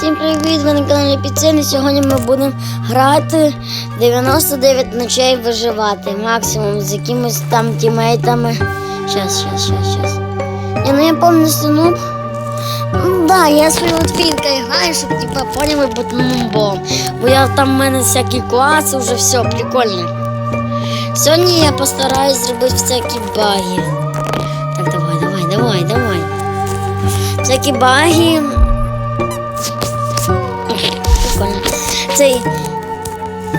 Всім привіт! Ви на каналі Піцини. Сьогодні ми будемо грати 99 ночей виживати. Максимум з якимось там тімейтами. Щас, щас, щас, щас. Я ну я повністю нуб. Ну, Да, я свою от граю, щоб типа поняли бути нубом. Бо я там в мене всякі класи, вже все прикольно. Сьогодні я постараюсь зробити всякі баги. Так, давай, давай, давай, давай. Всякі баги. Цей.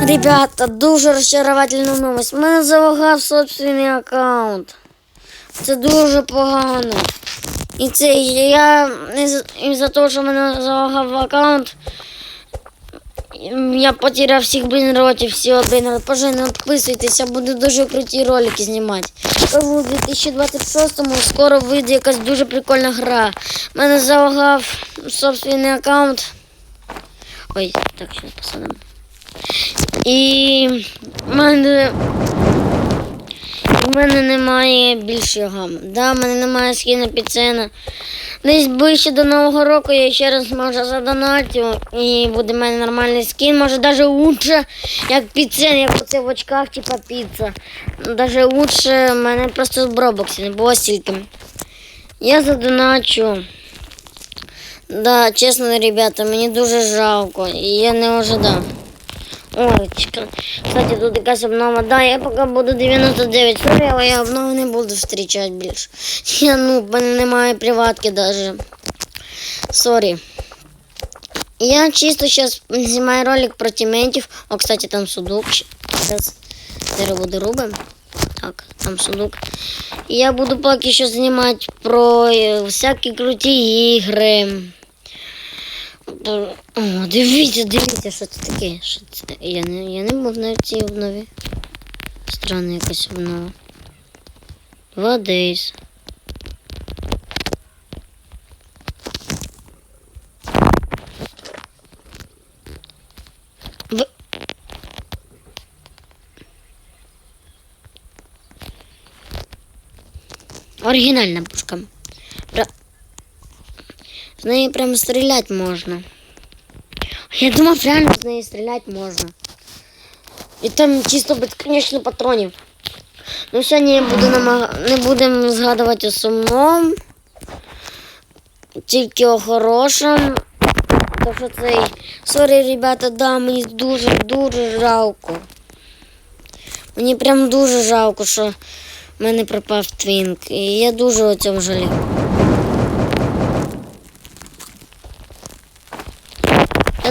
Ребята, дуже розчаровательна новость. Мене залагав собственний аккаунт. Це дуже погано. І це я із- із-за того, що мене залагав аккаунт. Я потеряв всіх блінротів, всі блінрот. Пожалуйста, підписуйтеся, буду дуже круті ролики знімати. У 2026-му скоро вийде якась дуже прикольна гра. У мене залагав собственний аккаунт. Ой, так, сейчас посадимо. І в мене. В мене немає більше гам. Да, в мене немає скіна піцена. Десь ближче до Нового року я ще раз може задонатю і буде в мене нормальний скін. Може навіть лучше, як піцен, як оце в очках, типа піца. Даже лучше в мене просто в Бробоксі не було стільки. Я задоначу. Да, чесно, ребята, мені дуже жалко. Я не ожидав. Ой. Кстати, тут якась обнова. Да, я поки буду 99 сорі, але я обнови не буду зустрічати більше. Я ну, в немає приватки даже. Сорі. Я чисто зараз знімаю ролик про тіментів. О, кстати, там судок. Зараз дерево дорубимо. Так, там судок. І я буду поки що знімати про е, всякі круті ігри. О, дивіться, дивіться, що це таке. Що це? Я не, я не був на цій обнові. Странна якась обнова. Два days. Оригінальна пушка. З неї прямо стріляти можна. Я думав, реально з неї стріляти можна. І там чисто безконечно патронів. Ну, сьогодні я буду намаг... не будемо згадувати о сумному, тільки о хорошому. Так що цей. Сорі, ребята, да, мені дуже-дуже жалко. Мені прям дуже жалко, що в мене пропав твінк. І я дуже о цьому жалію.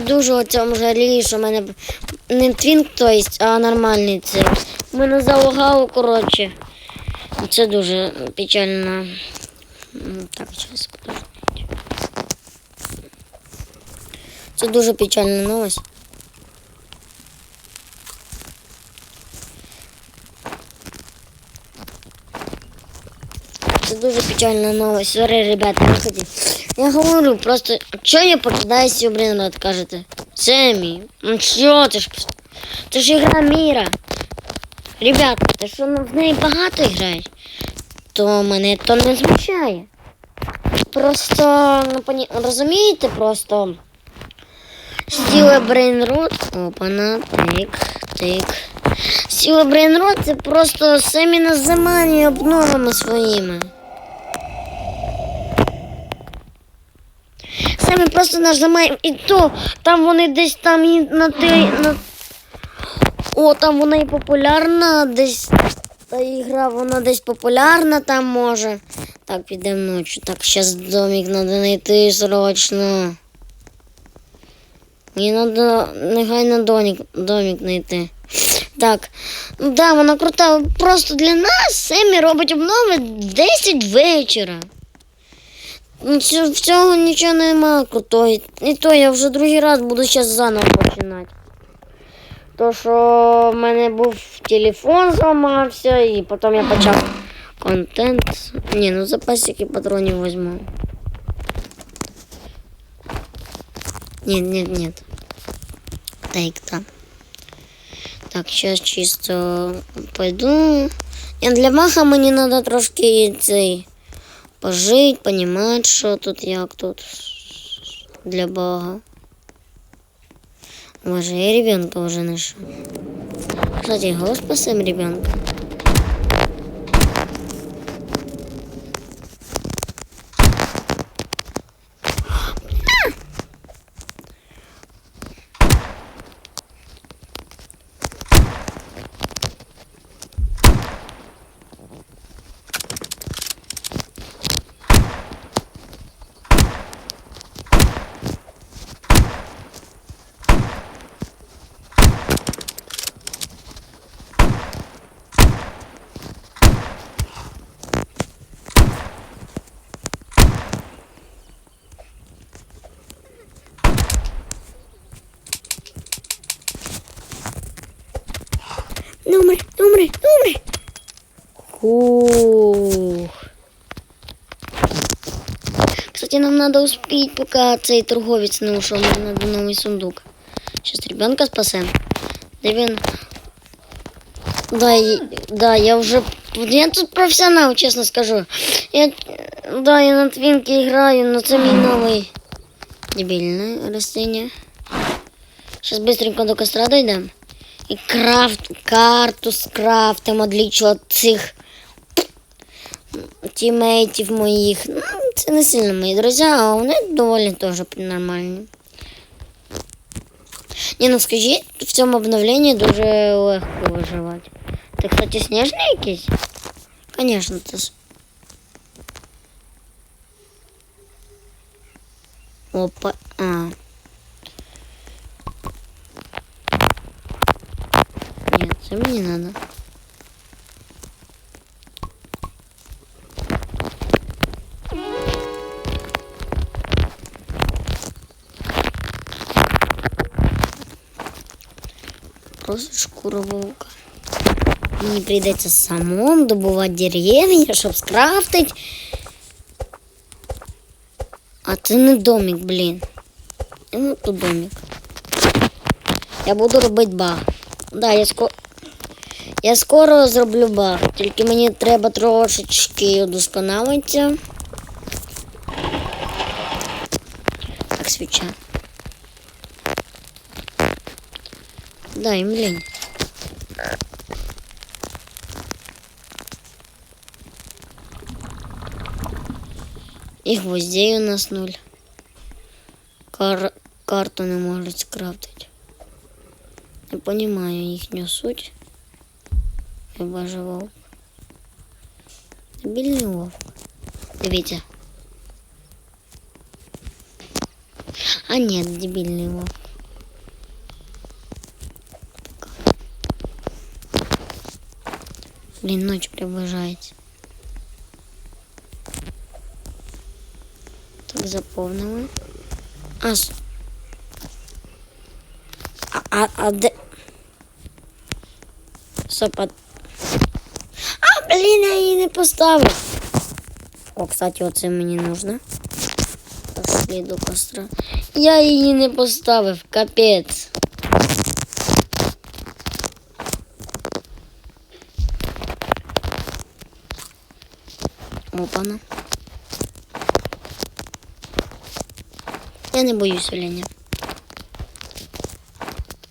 Дуже о цьому жалію, що в мене не твінк, то есть, а нормальний цей. У мене залагало, коротше. Це дуже печально. Так, зараз подождіть. Це дуже печальна новость. Це дуже печальна новость. Сорі, ребята, не. Я говорю, просто, що я покидаюся, блин, рот, кажете? Семі, ну що ти ж? Це ж ігра міра. Ребята, ти що ну, в неї багато граєш, то мене то не змущає. Просто, ну, поні... розумієте, просто Стіле брейнрот. Опана, тик, тик. Стіле брейнрот це просто самі нас заманює обновами своїми. Самі просто заманює. І то там вони десь там і на той. На... О, там вона і популярна, десь та ігра, вона десь популярна там може. Так, підемо ночі. Так, зараз домик треба знайти срочно. Мені треба негайно домик, домик знайти. Так, ну да, вона крута. Просто для нас Семі робить обнови 10 вечора. Цю- в цього нічого нема крутого. І то я вже другий раз буду зараз заново починати. То, що в мене був телефон зламався, і потім я почав контент. Ні, ну запасики патронів візьму. Нет, нет, нет. Так, там. Так, сейчас чисто пойду. Для маха мені надо трошки цей пожить, понімати, що тут, як тут для Бога. Може, я ребенка уже нашел. Кстати, Господь сам ребенка. Ух. Кстати, нам надо успеть, пока цей торговець не ушел. Нам надо новый сундук. Сейчас ребенка спасем. Да він... Да, и- да, я уже... Я тут профессионал, честно скажу. Я... Да, я на твинке играю, но це мій новий дебільне растение. Сейчас быстренько до костра дойдем. І крафт, карту скрафтимо для чого цих тімейтів моїх. Ну, це не сильно мої друзі, а вони доволі теж нормальні. Ні, ну скажіть, в цьому обновленні дуже легко виживати. Ти, кстати, сніжний якийсь? Звісно, це ж. Опа. А. Нет, це мені надо. Просто шкура вовка. Мені прийдеться самому добувати дерев'я, щоб скрафтити. А це не домик, блін. Ну, тут домик. Я буду робити баг. Да, я скоро. Я скоро зроблю баг, тільки мені треба трошечки удосконалитися. Так, свіча. Дай, блін. І гвоздей у нас нуль. Кар... Карту не можуть скрафтити. Не понимаю їхню суть. Хіба же вовк. Дебільний вовк. Дивіться. А ні, дебільний вовк. Блін, ночь приближається. Так, заповнили. А, с- а, а, а де... Стоп, а... А, блін, я її не поставив. О, кстати, оце мені нужно. Пошли до костра. Я її не поставив, капець. Опана. Я не боюсь оленя.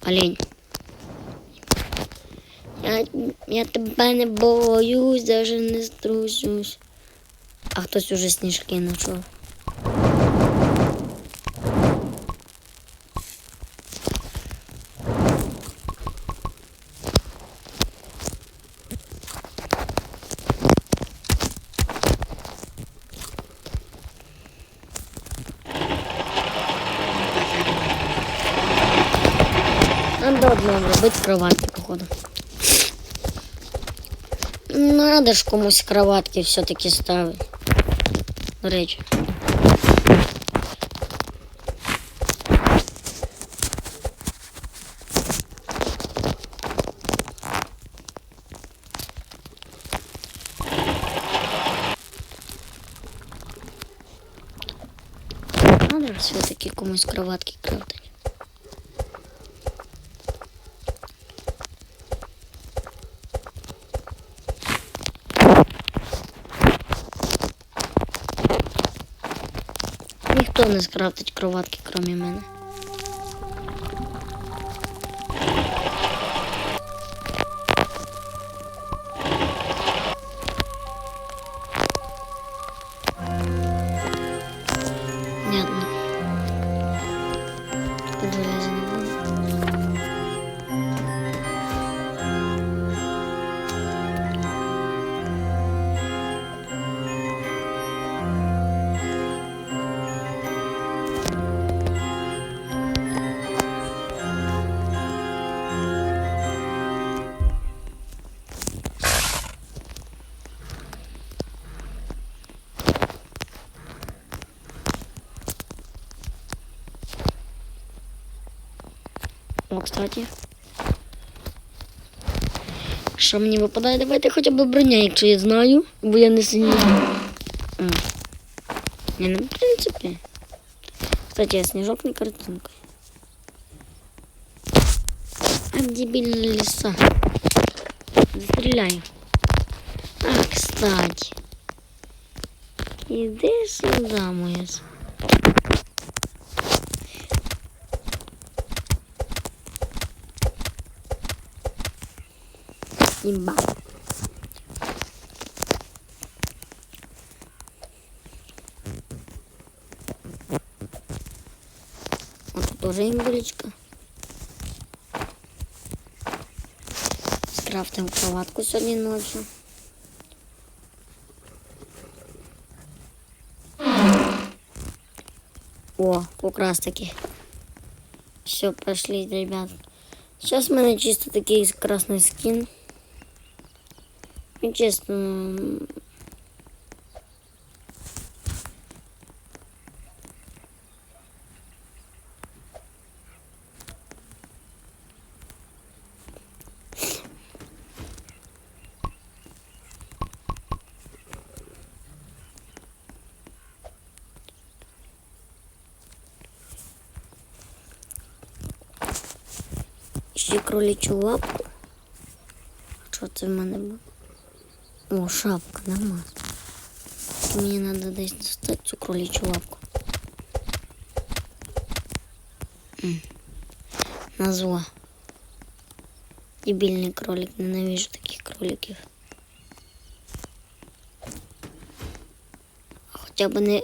Олень. Я, я тебе не боюсь, даже не струсюсь. А хтось уже сніжки знайшов. Надо робити кроватки, походу. Надо ж комусь кроватки все-таки ставити. До речі. Надо ж все-таки комусь кроватки крафтить. Ніхто не скрафтить кроватки, крім мене. О, кстати. Що мені випадає? Давайте хоча б броня, якщо я знаю, бо я не сильно. А. Ні, ну, в принципі. Кстати, я снежок не картинкой. А дебильная лиса. Стреляю. А, кстати. Иди сюда, моя. Имба. Вот тут тоже имбулечка. Скрафтим кроватку сьогодні ночью. О, как раз таки. Все, пошли, ребят. Сейчас у меня чисто такий красный скин. Честно, м, ще кроличу лапку. Що це в мене було? О, шапка, нормально. Мені треба десь достати цю кроличу лапку. М. Назва. Дебільний кролик, ненавижу таких кроликів. А Хоча б не.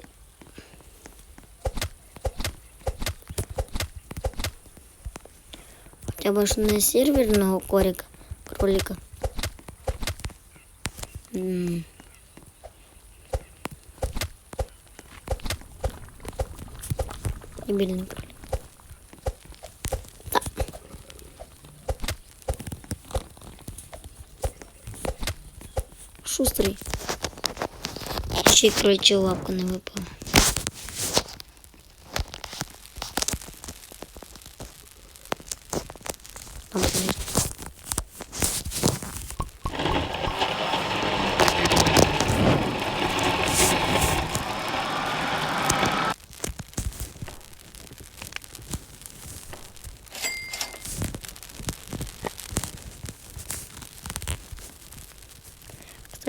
Хоча б ж не серверного корика, кролика. И беленький. Шустрый. Еще и кроличья лапка не выпала. Там.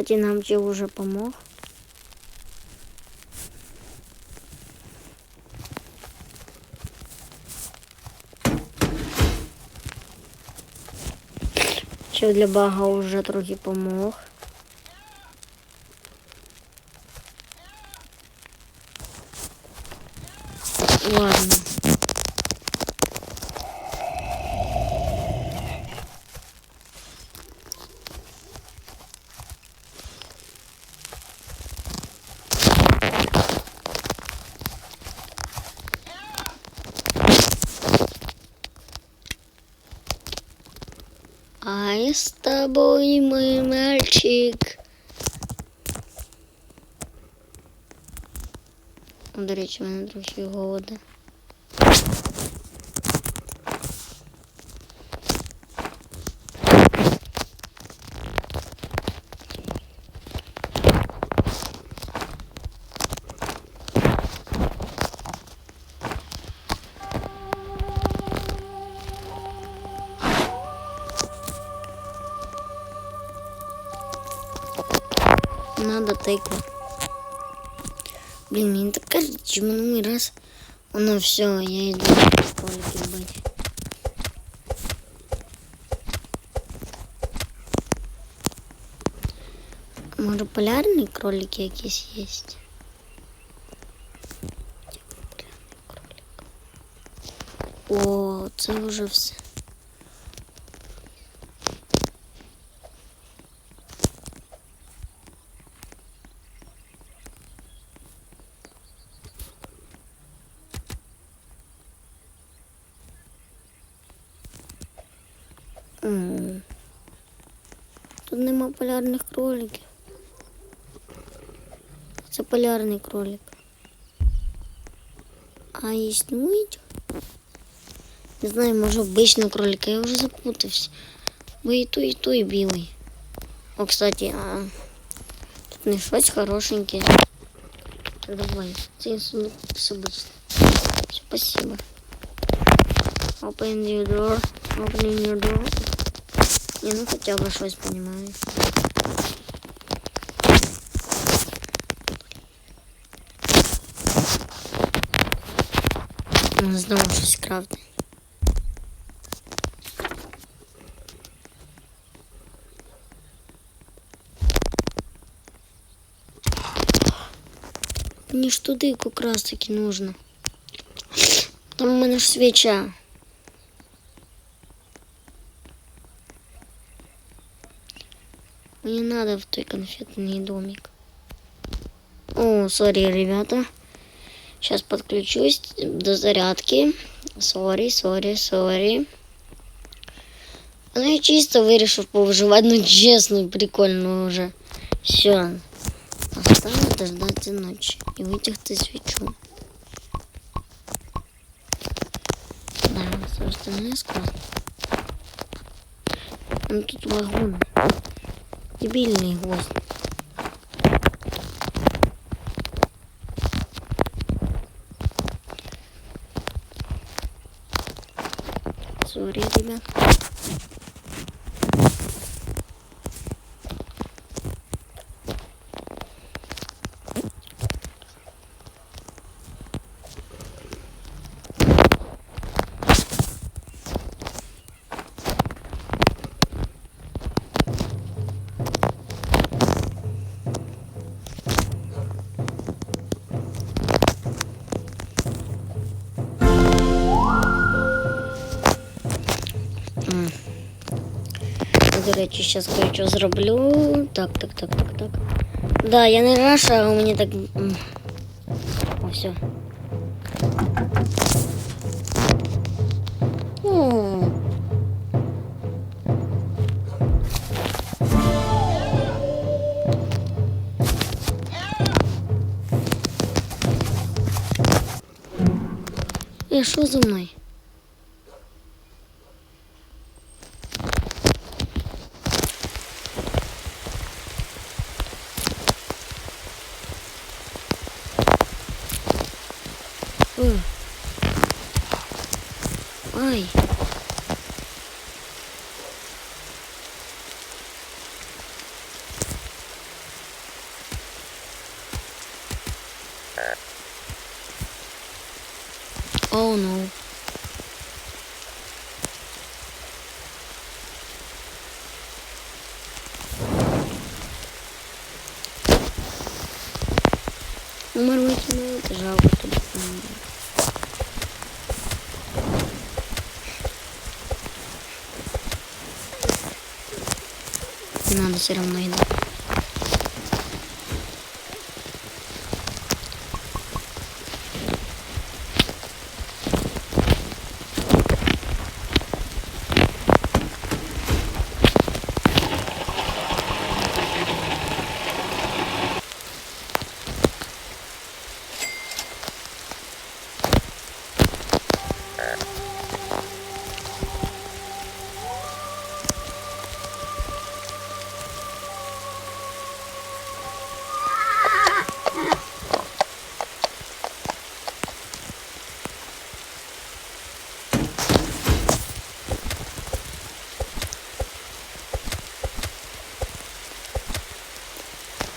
Кстати, нам Че уже помог. Че для бага уже трохи помог. Ладно. Тобой, мой мальчик. До речі, в мене трохи голода. тыква. Блин, мне так кажется, что минулый раз оно все, я иду кролики быть. Може полярні кролики якісь є? О, це вже все. Це полярний кролик. А існують Не знаю, може обичний кролик, я вже запутався. Бо і той, і той білий. О, кстати, а, тут не щось хорошеньке. Так, давай, цей сундук обычно. Спасибо. Open your door. Open your door. Не, ну хотя бы щось понимаю. Знову щось крафти. Мені ж туди якраз таки нужно. Там у мене ж свіча. Мне надо в той конфетный домик. О, сори, ребята. Сейчас подключусь до зарядки. Сорі, сорі, сорі. Ну я чисто вирішив повиживати, ну чесно, прикольно вже. Все. Осталось дождаться ночі і витягти свічу. Да, все остальное складно. Ну тут вагон. Дебильный гвоздь. Сори, Я, речі, зараз кое-що зроблю. Так, так, так, так, так. Да, я не раша, а у мене так. О, все. О. Е, що за мною? おい。おう selamlayın.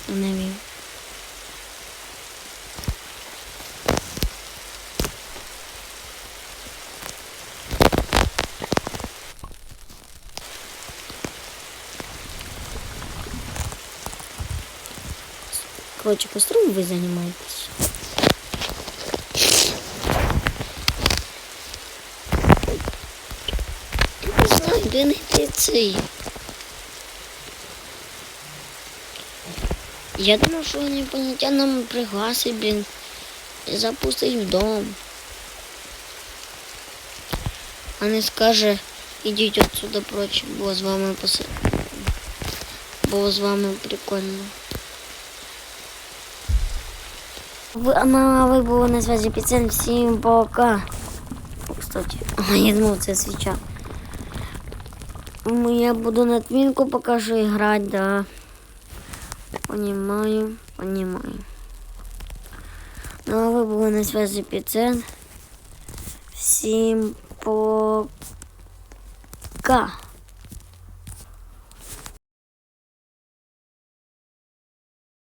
Не вів. Короче, построим вы занимаетесь. Не знайти цей. Я думав, що інопланетян нам пригласить, блін, і запустить в дом. А не скаже, ідіть отсюда прочь, бо з вами пос... Бо з вами прикольно. Ви, а ви були на зв'язі піцен, всім пока. Кстати. Я думав, це свіча. Я буду на твінку поки що грати, да. Понимаю, понимаю. Ну, а ви були на связі Піцен. Всім пока.